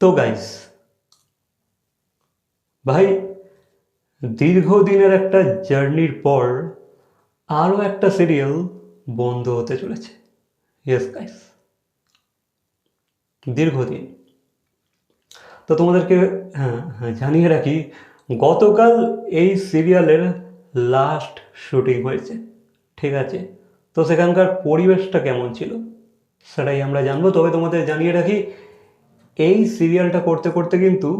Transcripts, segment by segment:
তো গাইস ভাই, দীর্ঘদিনের একটা জার্নির পর আরও একটা সিরিয়াল বন্ধ হতে চলেছে। ইয়েস গাইস দীর্ঘদিন। তো তোমাদেরকে হ্যাঁ হ্যাঁ জানিয়ে রাখি, গতকাল এই সিরিয়ালের লাস্ট শুটিং হয়েছে, ঠিক আছে? তো সেখানকার পরিবেশটা কেমন ছিল? সেটাই আমরা জানব। তবে তোমাদের জানিয়ে রাখি এই সিরিয়ালটা করতে করতে কিন্তু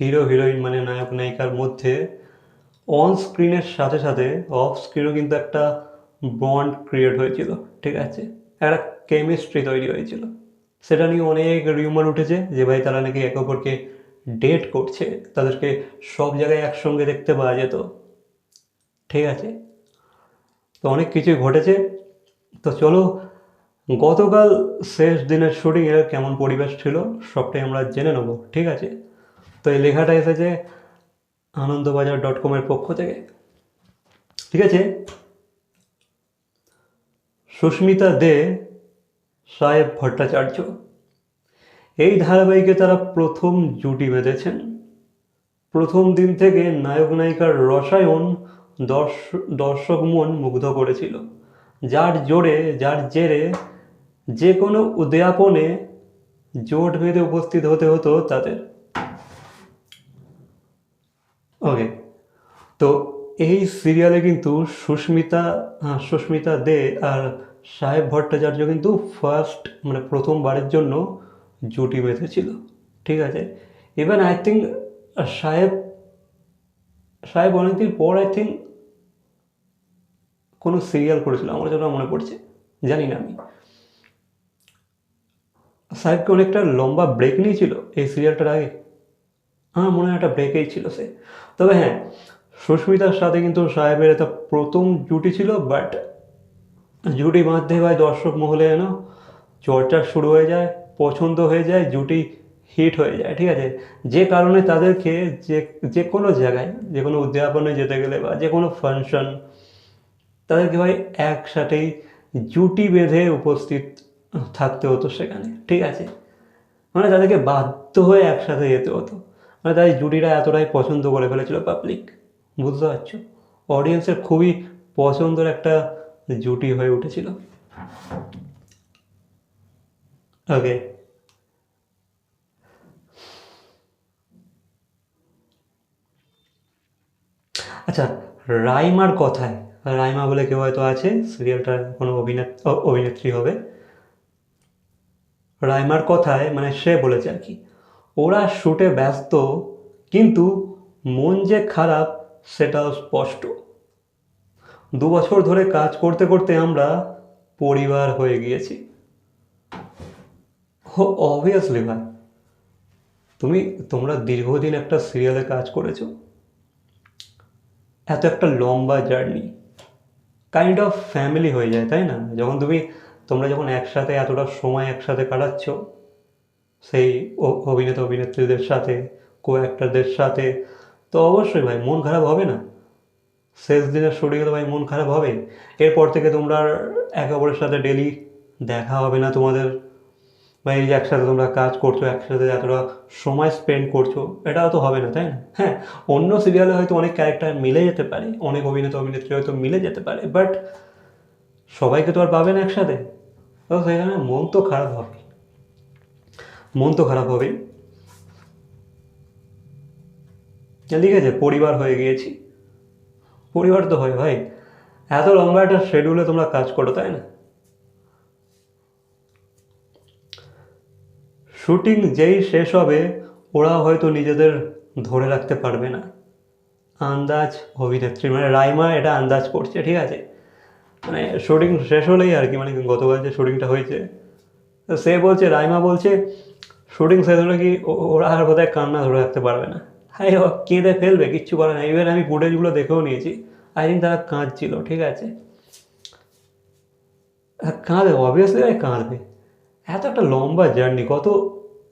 হিরো হিরোইন মানে নায়ক, নায়িকার মধ্যে অন স্ক্রিনের সাথে সাথে অফ স্ক্রিনও কিন্তু একটা বন্ড ক্রিয়েট হয়েছিল, ঠিক আছে? একটা কেমিস্ট্রি তৈরি হয়েছিল। সেটা নিয়ে অনেক রিউমার উঠেছে যে ভাই তারা নাকি একে অপরকে ডেট করছে, তাদেরকে সব জায়গায় একসঙ্গে দেখতে পাওয়া যেত, ঠিক আছে? তো অনেক কিছুই ঘটেছে। তো চলো গতকাল শেষ দিনের শুটিংয়ের কেমন পরিবেশ ছিল, সবটাই আমরা জেনে নেব, ঠিক আছে? তো এই লেখাটা এসেছে আনন্দবাজার ডট কমের পক্ষ থেকে, ঠিক আছে? সুস্মিতা দে, সাহেব ভট্টাচার্য, এই ধারাবাহিকে তারা প্রথম জুটি বেঁধেছেন। প্রথম দিন থেকে নায়ক নায়িকার রসায়ন দর্শক মন মুগ্ধ করেছিল। যার জোরে, যার জেরে যে কোনো উদ্যাপনে জোট বেঁধে উপস্থিত হতে হতো তাদের। ওকে তো এই সিরিয়ালে কিন্তু সুস্মিতা সুস্মিতা দে আর সাহেব ভট্টাচার্য কিন্তু ফার্স্ট মানে প্রথমবারের জন্য জুটি বেঁধেছিল। ঠিক আছে? ইভেন আই থিঙ্ক সাহেব সাহেব অনেকদিন পর আই থিঙ্ক কোনো সিরিয়াল করেছিল, আমার যেটা মনে পড়ছে, জানি না আমি। সাহেবকে অনেকটা লম্বা ব্রেক নিয়েছিল এই সিরিয়ালটার আগে। আমার মনে হয় একটা ব্রেকেই ছিল সে। তবে হ্যাঁ সুস্মিতার সাথে কিন্তু সাহেবের এটা প্রথম জুটি ছিল বাট জুটি বাঁধতে হয় দর্শক মহলে যেন। চর্চা শুরু হয়ে যায়, পছন্দ হয়ে যায়, জুটি হিট হয়ে যায়, ঠিক আছে? যে কারণে তাদেরকে যে যে কোনো জায়গায়, যে কোনো উদ্যাপনে যেতে গেলে বা যে কোনো ফাংশন তাদেরকে ভাই একসাথেই জুটি বেঁধে উপস্থিত থাকতে হতো সেখানে, ঠিক আছে? মানে তাদেরকে বাধ্য হয়ে একসাথে যেতে হতো। মানে তাই জুটিটা এতটাই পছন্দ করে ফেলেছিল পাবলিক বুঝতে পারছ? অডিয়েন্সের খুবই পছন্দের একটা জুটি হয়ে উঠেছিল। ওকে আচ্ছা রাইমার কথায়, রাইমা বলে কেউ হয়তো আছে সিরিয়ালটার কোনো অভিনেত অভিনেত্রী হবে। রাইমার কথায় মানে সে বলেছে আর কি, ওরা শুটে ব্যস্ত, কিন্তু মন যে খারাপ সেটাও স্পষ্ট। দু বছর ধরে কাজ করতে করতে আমরা পরিবার হয়ে গিয়েছি। হো অবভিয়াসলি ভাই। তুমি, তোমরা দীর্ঘদিন একটা সিরিয়ালে কাজ করেছ। এত একটা লম্বা জার্নি কাইন্ড অফ ফ্যামিলি হয়ে যায়, তাই না? যখন তুমি তোমরা যখন একসাথে এতটা সময় একসাথে কাটাচ্ছ, সেই অভিনেতা অভিনেত্রীদের সাথে কো অ্যাক্টরদের সাথে, তো অবশ্যই ভাই মন খারাপ হবে না। শেষ দিনের শুটিংয়ে তো ভাই মন খারাপ হবে। এরপর থেকে তোমরা একে অপরের সাথে ডেলি দেখা হবে না তোমাদের। বা এই যে একসাথে তোমরা কাজ করছ, একসাথে এতটা সময় স্পেন্ড করছ, এটাও তো হবে না, তাই না? হ্যাঁ অন্য সিরিয়ালে হয়তো অনেক ক্যারেক্টার মিলে যেতে পারে, অনেক অভিনেতা অভিনেত্রী হয়তো মিলে যেতে পারে বাট সবাইকে তো আর পাবে না একসাথে। তো সেখানে মন তো খারাপ হবে। মন তো খারাপ হবে। ঠিক আছে, পরিবার হয়ে গিয়েছি। পরিবার তো হয়, ভাই। এত লম্বা একটা শেডিউলে তোমরা কাজ করো, তাই না? শুটিং যেই শেষ হবে, ওরা হয়তো নিজেদের ধরে রাখতে পারবে না। আন্দাজ অভিনেত্রী মানে রাইমা এটা আন্দাজ করছে, ঠিক আছে? মানে শুটিং শেষ হলেই আর কি মানে গতকাল যে শুটিংটা হয়েছে সে বলছে রাইমা বলছে শুটিং শেষ হলে কি ওরা আর বোধহয় কান্না ধরে রাখতে পারবে না। ও কেঁদে ফেলবে কিচ্ছু করে না ইভেন আমি ফুটেজগুলো দেখেও নিয়েছি আই থিঙ্ক তারা কাঁদছিল ঠিক আছে? হ্যাঁ, কাঁদবে অবভিয়াসলি ভাই কাঁদবে। এত একটা লম্বা জার্নি কত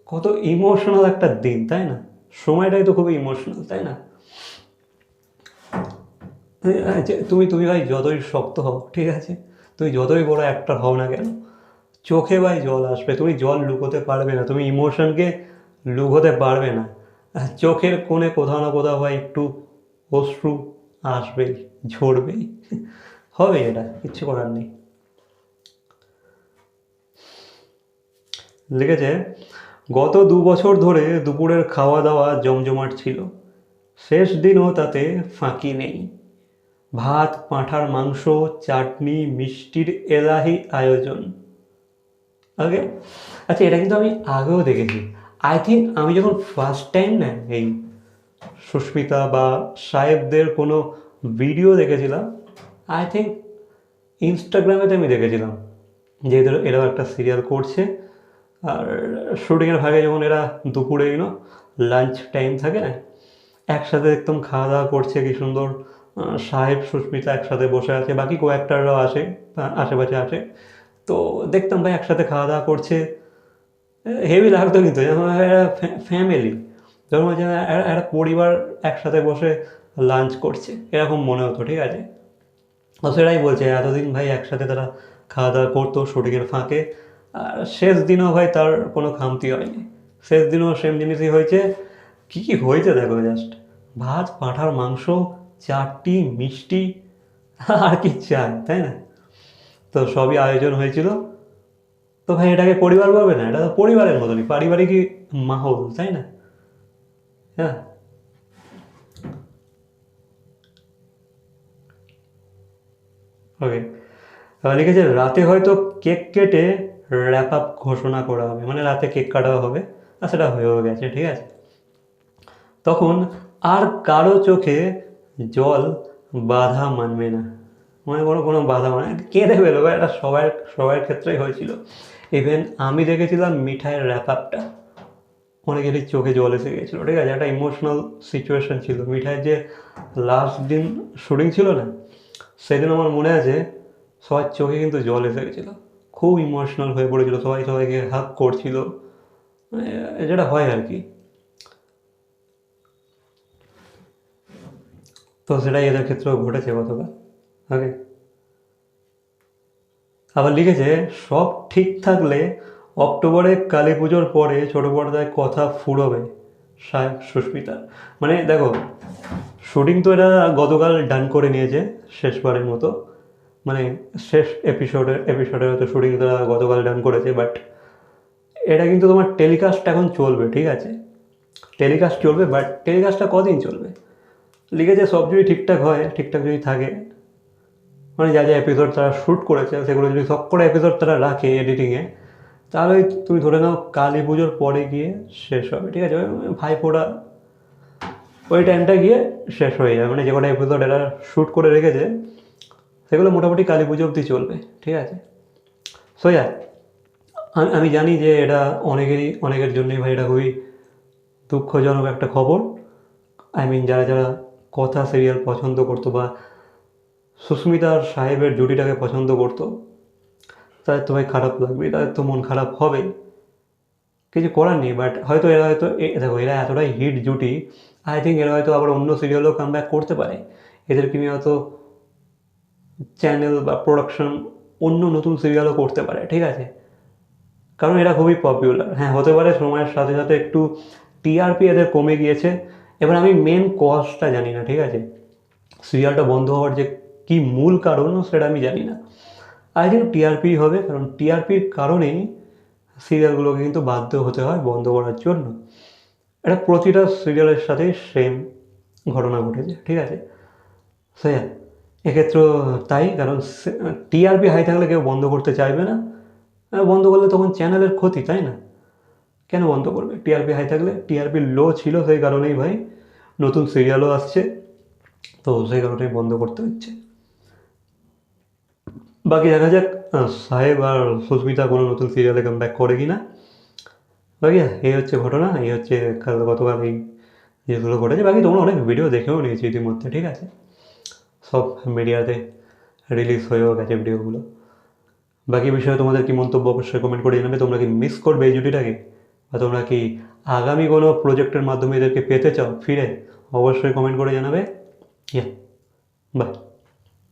কত ইমোশনাল একটা দিন তাই না? সময়টাই তো খুবই ইমোশনাল তাই না? হ্যাঁ, তুমি তুমি ভাই যতই শক্ত হও, ঠিক আছে? তুমি যতই বড় অ্যাক্টর হও না কেন, চোখে ভাই জল আসবে, তুমি জল লুকোতে পারবে না, তুমি ইমোশনকে লুঘোতে পারবে না। চোখের কোণে কোথাও না কোথাও ভাই একটু অশ্রু আসবেই, ঝরবেই। হবে এটা, কিচ্ছু করার নেই। লিখেছে গত দু বছর ধরে দুপুরের খাওয়া দাওয়া জমজমাট ছিল। শেষ দিনও তাতে ফাঁকি নেই। ভাত, পাঁঠার মাংস, চাটনি, মিষ্টির এলাহি আয়োজন। ওকে আচ্ছা এটা কিন্তু আমি আগেও দেখেছি। আই থিঙ্ক আমি যখন ফার্স্ট টাইম না, এই সুস্মিতা বা সাহেবদের কোনো ভিডিও দেখেছিলাম আই থিঙ্ক ইনস্টাগ্রামেতে আমি দেখেছিলাম যে এদের, এরাও একটা সিরিয়াল করছে। আর শুটিংয়ের ভাগে যখন এরা দুপুরে ইউনো লাঞ্চ টাইম থাকে না, একসাথে একদম খাওয়া দাওয়া করছে, কি সুন্দর সাহেব, সুস্মিতা একসাথে বসে আছে, বাকি কো অ্যাক্টাররাও আসে আশেপাশে আসে তো দেখতাম ভাই একসাথে খাওয়া দাওয়া করছে। হেভি লাগতো কিন্তু ফ্যামিলি যেমন হচ্ছে একটা পরিবার একসাথে বসে লাঞ্চ করছে, এরকম মনে হতো, ঠিক আছে? তো সেটাই বলছে, এতদিন ভাই একসাথে তারা খাওয়া দাওয়া করতো শুটিংয়ের ফাঁকে, আর শেষ দিনও ভাই তার কোনো খামতি হয়নি। শেষ দিনও সেম জিনিসই হয়েছে। কী কী হয়েছে দেখো জাস্ট ভাত, পাঁঠার মাংস চারটি মিষ্টি আর কি চাই তাই না? তো সবই আয়োজন হয়েছিল। তো ভাই, এটাকে পরিবার বলবে না, এটা তো পরিবারের মতনই, পারিবারিক মাহল, তাই না? হ্যাঁ। ওকে লিখেছে, রাতে হয়তো কেক কেটে র্যাপ আপ ঘোষণা করা হবে মানে রাতে কেক কাটা হবে। আর সেটা হয়েও গেছে, ঠিক আছে। তখন আর কারও চোখে জল বাধা মানবে না। মানে কোনো কোনো বাধা মানে কেঁদে বেরোবে, এটা সবার সবার ক্ষেত্রেই হয়েছিল। ইভেন আমি দেখেছিলাম মিঠাইয়ের র্যাপ আপটা অনেকেরই চোখে জল এসে গেছিল, ঠিক আছে? একটা ইমোশনাল সিচুয়েশন ছিল। মিঠাইয়ের যে লাস্ট দিন শুটিং ছিল না, সেদিন আমার মনে আছে, সবার চোখে কিন্তু জল এসে গেছিল। খুব ইমোশনাল হয়ে পড়েছিল, সবাই সবাইকে হাক করছিল। মানে যেটা হয় আর কি। তো সেটাই এদের ক্ষেত্রেও ঘটেছে গতকাল। ওকে আবার লিখেছে, সব ঠিক থাকলে অক্টোবরে কালী পুজোর পরে ছোট পর্দায় কথা ফুরবে সাহেব সুস্মিতা। মানে দেখো শুটিং তো এরা গতকাল ডান করে নিয়েছে শেষবারের মতো। মানে শেষ এপিসোডের এপিসোডের হয়তো শুটিং তারা গতকাল ডান করেছে বাট এটা কিন্তু তোমার টেলিকাস্ট এখন চলবে, ঠিক আছে? টেলিকাস্ট চলবে বাট টেলিকাস্টটা কদিন চলবে? লিখেছে সব যদি ঠিকঠাক হয়, ঠিকঠাক যদি থাকে মানে যা যা এপিসোড তারা শ্যুট করেছে, সেগুলো যদি সব করে এপিসোড তারা রাখে এডিটিংয়ে তাহলে তুমি ধরে নাও কালী পুজোর পরে গিয়ে শেষ হবে, ঠিক আছে? ওই ভাইফোঁটা, ওই টাইমটা গিয়ে শেষ হয়ে যাবে মানে যে কটা এপিসোড এরা শ্যুট করে রেখেছে, সেগুলো মোটামুটি কালী পুজো অবধি চলবে, ঠিক আছে? সো যা আমি আমি জানি যে এটা অনেকেরই, অনেকের জন্যই ভাই এটা খুবই দুঃখজনক একটা খবর। আই মিন যারা যারা কথা সিরিয়াল পছন্দ করতো বা সুস্মিতা আর সাহেবের জুটিটাকে পছন্দ করতো, তাদের তো ভাই খারাপ লাগবে, তাদের তো মন খারাপ হবে। কিছু করার নেই বাট হয়তো এরা হয়তো দেখো, এরা এতটাই হিট জুটি আই থিঙ্ক এরা হয়তো আবার অন্য সিরিয়ালও কাম করতে পারে। এদেরকে নিয়ে হয়তো চ্যানেল বা প্রোডাকশন অন্য নতুন সিরিয়ালও করতে পারে, ঠিক আছে? কারণ এরা খুবই পপুলার হ্যাঁ হতে পারে সময়ের সাথে সাথে একটু টিআরপি এদের কমে গিয়েছে এবার আমি মেন কজটা জানি না, ঠিক আছে? সিরিয়ালটা বন্ধ হওয়ার যে কি মূল কারণ, সেটা আমি জানি না। আই থিঙ্ক টিআরপি হবে, কারণ টিআরপির কারণেই সিরিয়ালগুলোকে কিন্তু বাধ্য হতে হয় বন্ধ করার জন্য। এটা প্রতিটা সিরিয়ালের সাথেই সেম ঘটনা ঘটেছে, ঠিক আছে? সে, এক্ষেত্রেও তাই, কারণ টিআরপি হাই থাকলে কেউ বন্ধ করতে চাইবে না। বন্ধ করলে তখন চ্যানেলের ক্ষতি, তাই না? কেন বন্ধ করবে? টিআরপি হাই থাকলে টিআরপি লো ছিল সেই কারণেই ভাই, নতুন সিরিয়ালও আসছে, তো সেই কারণেই বন্ধ করতে হচ্ছে। বাকি দেখা যাক সাহেব আর সুস্মিতা কোনো নতুন সিরিয়ালে কাম ব্যাক করে কি না বাকি, এই হচ্ছে ঘটনা, এই হচ্ছে কাল গতকাল এই যেগুলো ঘটেছে বাকি তোমরা অনেক ভিডিও দেখেও নিয়েছি ইতিমধ্যে, ঠিক আছে? সব মিডিয়াতে রিলিজ হয়েও গেছে ভিডিওগুলো বাকি বিষয়ে তোমাদের কি মন্তব্য অবশ্যই কমেন্ট করে জানাবে, তোমরা কি মিস করবে এই জুটিটাকে? বা তোমরা কি আগামী কোনো প্রজেক্টের মাধ্যমে এদেরকে পেতে চাও ফিরে, অবশ্যই কমেন্ট করে জানাবে। ইয়া বাই